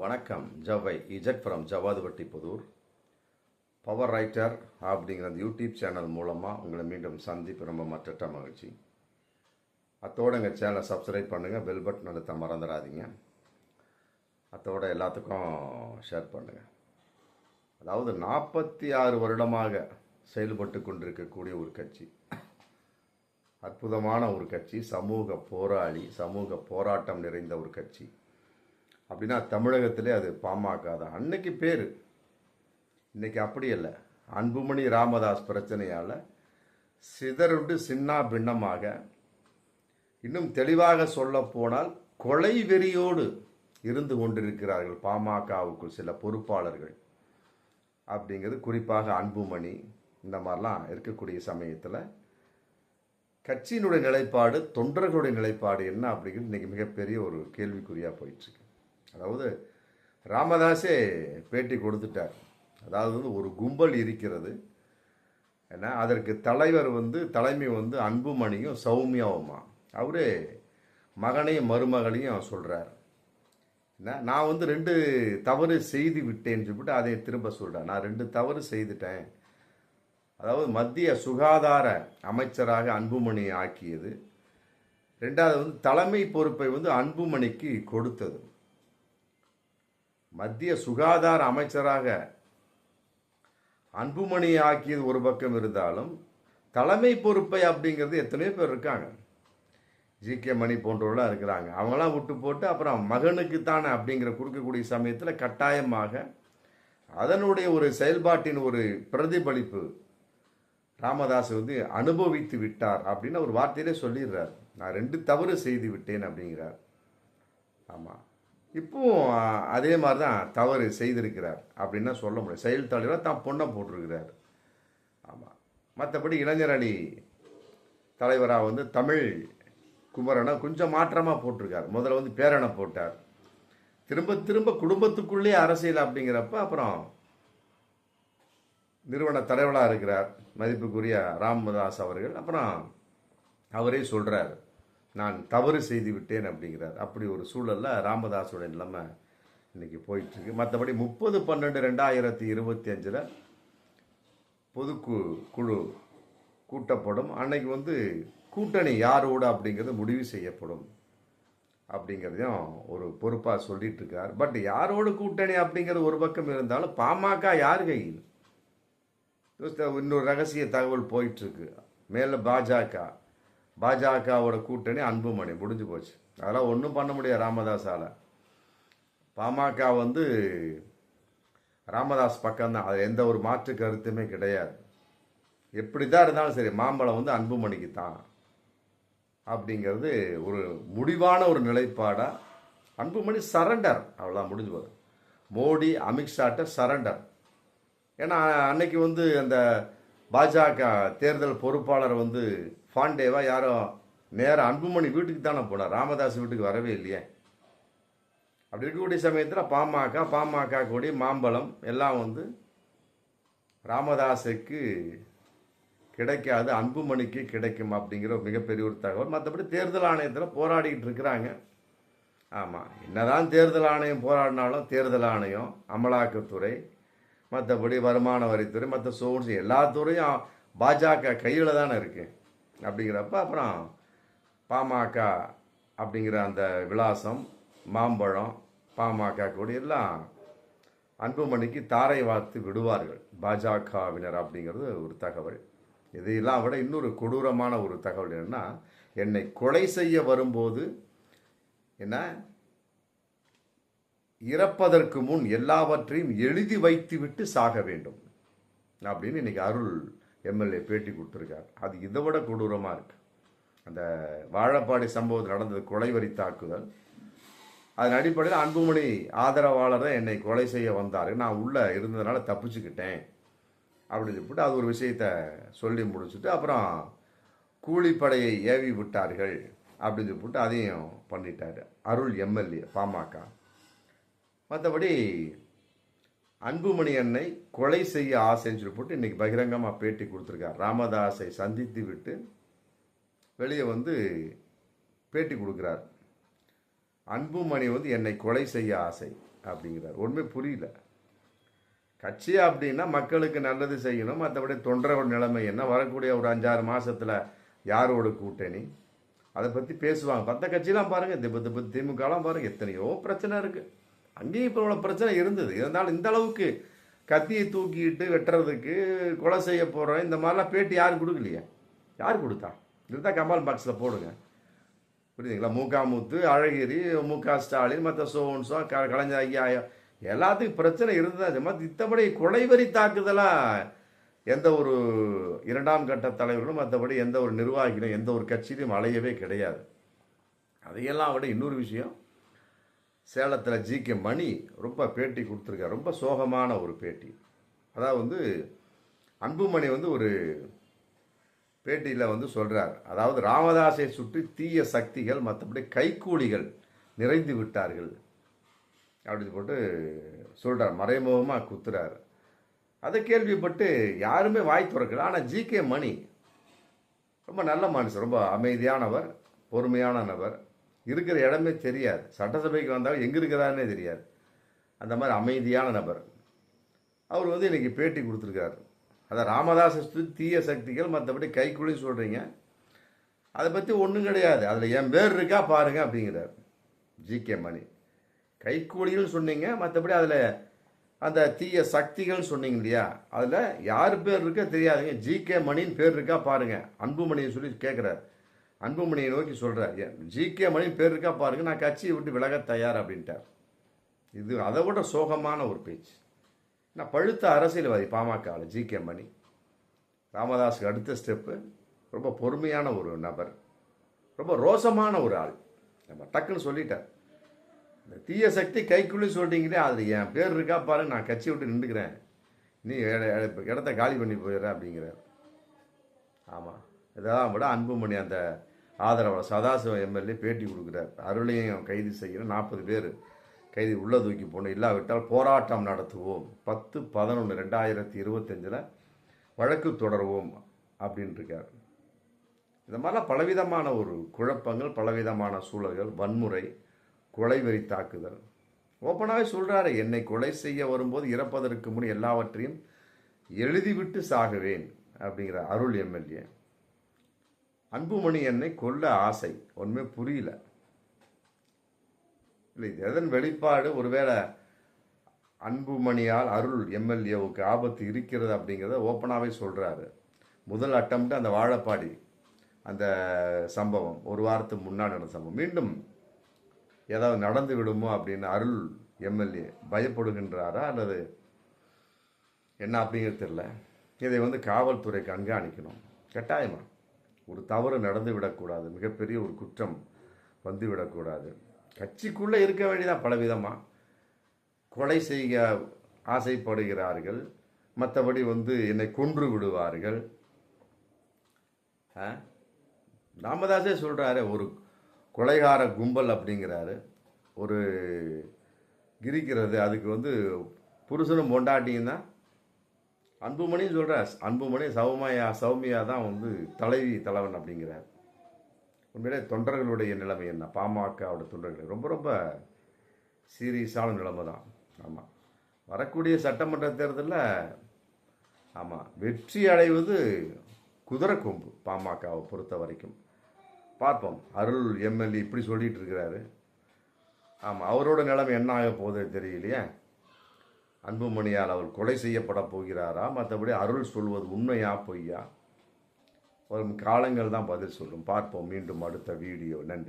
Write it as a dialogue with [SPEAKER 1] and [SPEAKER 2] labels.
[SPEAKER 1] வணக்கம் ஜவை Z from Javadhupatti Puthur. Power writer அப்படிங்கிற அந்த யூடியூப் சேனல் மூலமாக உங்களை மீண்டும் சந்திப்பு ரொம்ப மற்ற மகிழ்ச்சி. அத்தோடு எங்கள் சேனலை சப்ஸ்கிரைப் பண்ணுங்கள் பெல் பட்டன் அழுத்த மறந்துடாதீங்க. அத்தோட எல்லாத்துக்கும் ஷேர் பண்ணுங்கள் அதாவது நாற்பத்தி ஆறு வருடமாக செயல்பட்டு கொண்டிருக்கக்கூடிய ஒரு கட்சி. அற்புதமான ஒரு கட்சி சமூக போராளி சமூக போராட்டம் நிறைந்த ஒரு கட்சி. அப்படின்னா தமிழகத்திலே அது பாமக தான். அன்னைக்கு பேர். இன்னைக்கு அப்படி இல்லை அன்புமணி ராமதாஸ் பிரச்சனையால் சிதறுண்டு சின்னா பின்னமாக இன்னும் தெளிவாக சொல்ல போனால் கொலை வெறியோடு இருந்து கொண்டிருக்கிறார்கள் பாமகவுக்குள் சில பொறுப்பாளர்கள். அப்படிங்கிறது குறிப்பாக அன்புமணி இந்த மாதிரிலாம் இருக்கக்கூடிய சமயத்தில் கட்சியினுடைய நிலைப்பாடு தொண்டர்களுடைய நிலைப்பாடு என்ன அப்படிங்கிறது இன்றைக்கி மிகப்பெரிய ஒரு கேள்விக்குறியாக போயிட்டுருக்கு அதாவது ராமதாஸே பேட்டி கொடுத்துட்டார். அதாவது வந்து ஒரு கும்பல் இருக்கிறது. ஏன்னா அதற்கு தலைவர் வந்து தலைமை வந்து அன்புமணியும் சௌமியாவுமா. அவரே மகனையும் மருமகளையும் சொல்கிறார் என்ன நான் வந்து ரெண்டு தவறு செய்து விட்டேன்னு சொல்லிட்டு அதை திரும்ப சொல்கிறேன் நான் ரெண்டு தவறு செய்துட்டேன். அதாவது மத்திய சுகாதார அமைச்சராக அன்புமணி ஆக்கியது. ரெண்டாவது வந்து தலைமை பொறுப்பை வந்து அன்புமணிக்கு கொடுத்தது. மத்திய சுகாதார அமைச்சராக அன்புமணி ஆக்கியது ஒரு பக்கம் இருந்தாலும் தலைமை பொறுப்பை அப்படிங்கிறது எத்தனையோ பேர் இருக்காங்க. ஜி கே மணி போன்றவர்களாம் இருக்கிறாங்க. அவங்களாம் விட்டு போட்டு அப்புறம் மகனுக்கு தானே அப்படிங்கிற கொடுக்கக்கூடிய சமயத்தில் கட்டாயமாக அதனுடைய ஒரு செயல்பாட்டின் ஒரு பிரதிபலிப்பு ராமதாஸ் வந்து அனுபவித்து விட்டார் அப்படின்னு ஒரு வார்த்தையிலே சொல்லிடுறார். நான் ரெண்டு தவறு செய்து விட்டேன் அப்படிங்கிறார். ஆமாம் இப்போவும் அதே மாதிரி தான் தவறு செய்திருக்கிறார் அப்படின்னா சொல்ல முடியும். செயல் தலைவராக தான் பொண்ணை போட்டிருக்கிறார். ஆமாம் மற்றபடி இளைஞர் அணி தலைவராக வந்து தமிழ் குமரனை கொஞ்சம் மாற்றமாக போட்டிருக்கார். முதல்ல வந்து பேரனை போட்டார். திரும்ப திரும்ப குடும்பத்துக்குள்ளே அரசியல் அப்படிங்கிறப்ப அப்புறம் நிறுவன தலைவராக இருக்கிறார். மதிப்புக்குரிய ராமதாஸ் அவர்கள். அப்புறம் அவரே சொல்கிறார் நான் தவறு செய்து விட்டேன் அப்படிங்கிறார். அப்படி ஒரு சூழலில் ராமதாஸோட நிலைமை இன்னைக்கு போயிட்டுருக்கு. மற்றபடி முப்பது பன்னெண்டு ரெண்டாயிரத்தி இருபத்தி அஞ்சில் பொதுக்கு குழு கூட்டப்படும். அன்னைக்கு வந்து கூட்டணி யாரோட அப்படிங்கிறது முடிவு செய்யப்படும் அப்படிங்கிறதையும் ஒரு பொறுப்பாக சொல்லிட்டு இருக்கார் பட் யாரோட கூட்டணி அப்படிங்கிறது ஒரு பக்கம் இருந்தாலும் பாமக யார் கையில்? இன்னொரு ரகசிய தகவல் போயிட்டுருக்கு. மேலே பாஜக. பாஜகவோட கூட்டணி அன்புமணி முடிஞ்சு போச்சு. அதெல்லாம் ஒன்றும் பண்ண முடியாது ராமதாஸால். பாமக வந்து ராமதாஸ் பக்கம்தான். அது எந்த ஒரு மாற்று கருத்துமே கிடையாது. எப்படி தான் இருந்தாலும் சரி மாம்பழம் வந்து அன்புமணிக்கு தான் அப்படிங்கிறது ஒரு முடிவான ஒரு நிலைப்பாடாக அன்புமணி சரண்டர். அவ்வளோதான் முடிஞ்சு போகுது. மோடி அமித்ஷாட்ட சரண்டர். ஏன்னா அன்னைக்கு வந்து அந்த பாஜக தேர்தல் பொறுப்பாளர் வந்து பாண்டேவா யாரோ நேராக அன்புமணி வீட்டுக்கு தானே போனார். ராமதாஸ் வீட்டுக்கு வரவே இல்லையே. அப்படி இருக்கக்கூடிய சமயத்தில் பாமக பாமக கூடிய மாம்பழம் எல்லாம் வந்து ராமதாஸுக்கு கிடைக்காது அன்புமணிக்கு கிடைக்கும் அப்படிங்கிற ஒரு மிகப்பெரிய ஒரு தகவல். மற்றபடி தேர்தல் ஆணையத்தில் போராடிக்கிட்டு இருக்கிறாங்க. ஆமாம் என்னதான் தேர்தல் ஆணையம் போராடினாலும் தேர்தல் ஆணையம் அமலாக்கத்துறை மற்றபடி வருமான வரித்துறை மற்ற சோர்ஸ் எல்லா துறையும் பாஜக கையில் தானே இருக்குது அப்படிங்கிறப்ப அப்புறம் பாமக அப்படிங்கிற அந்த விலாசம் மாம்பழம் பாமக கூட எல்லாம் அன்புமணிக்கு தாரை வார்த்து விடுவார்கள். பாஜகவினர் அப்படிங்கிறது ஒரு தகவல். இதையெல்லாம் விட இன்னொரு கொடூரமான ஒரு தகவல் என்னன்னா என்னை கொலை செய்ய வரும்போது என்ன? இறப்பதற்கு முன் எல்லாவற்றையும் எழுதி வைத்துவிட்டு சாக வேண்டும் அப்படின்னு இன்னைக்கு அருள் எம்எல்ஏ பேட்டி கொடுத்துருக்கார். அது இதை விட கொடூரமாக இருக்கு. அந்த வாழப்பாடி சம்பவத்தில் நடந்தது கொலைவரி தாக்குதல். அதன் அடிப்படையில் அன்புமணி ஆதரவாளர் தான் என்னை கொலை செய்ய வந்தார். நான் உள்ளே இருந்ததுனால தப்பிச்சுக்கிட்டேன் அப்படின்னு சொல்லிட்டு அது ஒரு விஷயத்த சொல்லி முடிச்சுட்டு அப்புறம் கூலிப்படையை ஏவி விட்டார்கள் அப்படின்னு சொல்லிட்டு அதையும் பண்ணிட்டாரு. அருள் எம்எல்ஏ பாமக. மற்றபடி அன்புமணி அன்னை கொலை செய்ய ஆசைன்னு சொல்லி போட்டு இன்றைக்கி பகிரங்கமாக பேட்டி கொடுத்துருக்கார். ராமதாஸை சந்தித்து விட்டு வெளியே வந்து பேட்டி கொடுக்குறார். அன்புமணி வந்து என்னை கொலை செய்ய ஆசை அப்படிங்கிறார். ஒன்றுமே புரியல. கட்சி அப்படின்னா மக்களுக்கு நல்லது செய்யணும் மற்றபடி தொண்டரோட நிலைமை என்ன? வரக்கூடிய ஒரு அஞ்சாறு மாதத்தில் யாரோட கூட்டணி? அதை பற்றி பேசுவாங்க. மற்ற கட்சியெலாம் பாருங்கள் திப திப திமுகலாம் பாருங்கள் எத்தனையோ பிரச்சனை இருக்குது அங்கேயும் இப்போ இவ்வளோ பிரச்சனை இருந்தது. இருந்தாலும் இந்த அளவுக்கு கத்தியை தூக்கிட்டு வெட்டுறதுக்கு கொலை செய்ய போகிறோம் இந்த மாதிரிலாம் பேட்டி யாரும் கொடுக்கலையே. யார் கொடுத்தா? இருந்தால் கமால் பாக்ஸில் போடுங்க. புரியுதுங்களா? மூக்காமுத்து அழகிரி மு க ஸ்டாலின் மற்ற சோன்சோ க கலைஞர் ஐயா எல்லாத்துக்கும் பிரச்சனை இருந்தது? மற்ற இத்தபடி கொலைவரி தாக்குதலாக எந்த ஒரு இரண்டாம் கட்ட தலைவர்களும் மற்றபடி எந்த ஒரு நிர்வாகிகளும் எந்த ஒரு கட்சியிலும் அலையவே கிடையாது. அதையெல்லாம் விட இன்னொரு விஷயம் சேலத்தில் ஜி கே மணி ரொம்ப பேட்டி கொடுத்துருக்காரு. ரொம்ப சோகமான ஒரு பேட்டி. அதாவது வந்து அன்புமணி வந்து ஒரு பேட்டியில் வந்து சொல்கிறார் அதாவது ராமதாஸை சுற்றி தீய சக்திகள் மற்றபடி கைக்கூலிகள் நிறைந்து விட்டார்கள். அப்படின்னு போட்டு சொல்கிறார் மறைமுகமாக குத்துறார். அதை கேள்விப்பட்டு யாருமே வாய் திறக்கல. ஆனால் ஜி கே மணி ரொம்ப நல்ல மனுஷன். ரொம்ப அமைதியானவர் பொறுமையான நபர். இருக்கிற இடமே தெரியாது. சட்டசபைக்கு வந்தால் எங்கே இருக்கிறாருன்னே தெரியாது. அந்த மாதிரி அமைதியான நபர். அவர் வந்து இன்றைக்கி பேட்டி கொடுத்துருக்காரு. அதான் ராமதாஸ் தீய சக்திகள் மற்றபடி கைக்குழி சொல்கிறீங்க அதை பற்றி ஒன்றும் கிடையாது. அதில் என் பேர் இருக்கா பாருங்க அப்படிங்கிறார். ஜி கே மணி. கைக்கூலின்னு சொன்னீங்க மற்றபடி அதில் அந்த தீய சக்திகள்னு சொன்னீங்க இல்லையா? அதில் யார் பேர் இருக்கா தெரியாதுங்க. ஜி கே மணின்னு பேர் இருக்கா பாருங்கள் அன்புமணின்னு சொல்லி கேட்குறாரு அன்புமணியை நோக்கி சொல்கிறார் ஜி கே மணி பேர் இருக்கா பாருங்க நான் கட்சியை விட்டு விலக தயார்? அப்படின்ட்டார். இது அதை விட சோகமான ஒரு பேச்சு. நான் பழுத்த அரசியல்வாதி பாமக ஜி கே மணி. ராமதாஸுக்கு அடுத்த ஸ்டெப்பு ரொம்ப பொறுமையான ஒரு நபர். ரொம்ப ரோசமான ஒரு ஆள். நம்ம டக்குன்னு சொல்லிட்டார். இந்த தீய சக்தி கைக்குள்ளே சொல்லிட்டீங்களே அதில் என் பேர் இருக்கா பாருங்க நான் கட்சி விட்டு நின்றுக்கிறேன். நீ இடத்த காலி பண்ணி போயிடுற அப்படிங்கிறார். ஆமாம் இதெல்லாம் விட அன்புமணி அந்த ஆதரவாளர் சதாசிவம் எம்எல்ஏ பேட்டி கொடுக்குறார். அருளையும் கைது செய்யணும் நாற்பது பேர் கைது உள்ள தூக்கி போகணும் இல்லாவிட்டால் போராட்டம் நடத்துவோம். பத்து பதினொன்று ரெண்டாயிரத்தி இருபத்தஞ்சில் வழக்கு தொடருவோம் அப்படின்னு இருக்கார் இந்த மாதிரிலாம் பலவிதமான ஒரு குழப்பங்கள் பலவிதமான சூழல்கள் வன்முறை கொலைவெறி தாக்குதல். ஓப்பனாகவே சொல்கிறாரு என்னை கொலை செய்ய வரும்போது இறப்பதற்கு முன் எல்லாவற்றையும் எழுதிவிட்டு சாகுவேன் அப்படிங்கிற அருள் எம்எல்ஏ. அன்புமணி என்னை கொல்ல ஆசை. ஒன்றுமே புரியல. இல்லை எதன் வெளிப்பாடு? ஒருவேளை அன்புமணியால் அருள் எம்எல்ஏவுக்கு ஆபத்து இருக்கிறது அப்படிங்கிறத ஓப்பனாகவே சொல்கிறாரு முதல் அட்டம்ட்டு அந்த வாழப்பாடி அந்த சம்பவம். ஒரு வாரத்துக்கு முன்னாடி நடந்த சம்பவம். மீண்டும் ஏதாவது நடந்து விடுமோ அப்படின்னு அருள் எம்எல்ஏ பயப்படுகின்றாரா? அல்லது என்ன அப்படிங்கிறது தெரில இதை வந்து காவல்துறை கண்காணிக்கணும் கட்டாயமா? ஒரு தவறு நடந்து விடக்கூடாது மிகப்பெரிய ஒரு குற்றம் வந்து விடக்கூடாது கட்சிக்குள்ளே இருக்க வேண்டியதான் பலவிதமாக கொலை செய்ய ஆசைப்படுகிறார்கள். மற்றபடி வந்து என்னை கொன்று விடுவார்கள். ராமதாஸே சொல்கிறாரு ஒரு கொலைகார கும்பல் அப்படிங்கிறாரு. ஒரு கிரிக்கிறது அதுக்கு வந்து புருஷனும் பொண்டாட்டியும் தான் அன்புமணின்னு சொல்கிறார் அன்புமணி சௌமையா சௌமியா தான் வந்து தலைவி தலைவன் அப்படிங்கிறார். உண்மையிலே தொண்டர்களுடைய நிலைமை என்ன? பாமகவோட தொண்டர்கள். ரொம்ப ரொம்ப சீரியஸான நிலைமை தான். ஆமாம் வரக்கூடிய சட்டமன்ற தேர்தலில் ஆமாம் வெற்றி அடைவது குதிரை கொம்பு பாமகவை பொறுத்த வரைக்கும். பார்ப்போம். அருள் எம்எல்ஏ இப்படி சொல்லிகிட்டு இருக்கிறாரு. ஆமாம் அவரோட நிலைமை என்ன ஆக போகுது தெரியலையே. அன்புமணியால் அவர் கொலை செய்யப்பட போகிறாரா? மற்றபடி அருள் சொல்வது உண்மையா பொய்யா? வரும் காலங்கள் தான் பதில் சொல்லும். பார்ப்போம். மீண்டும் அடுத்த வீடியோ. நன்றி.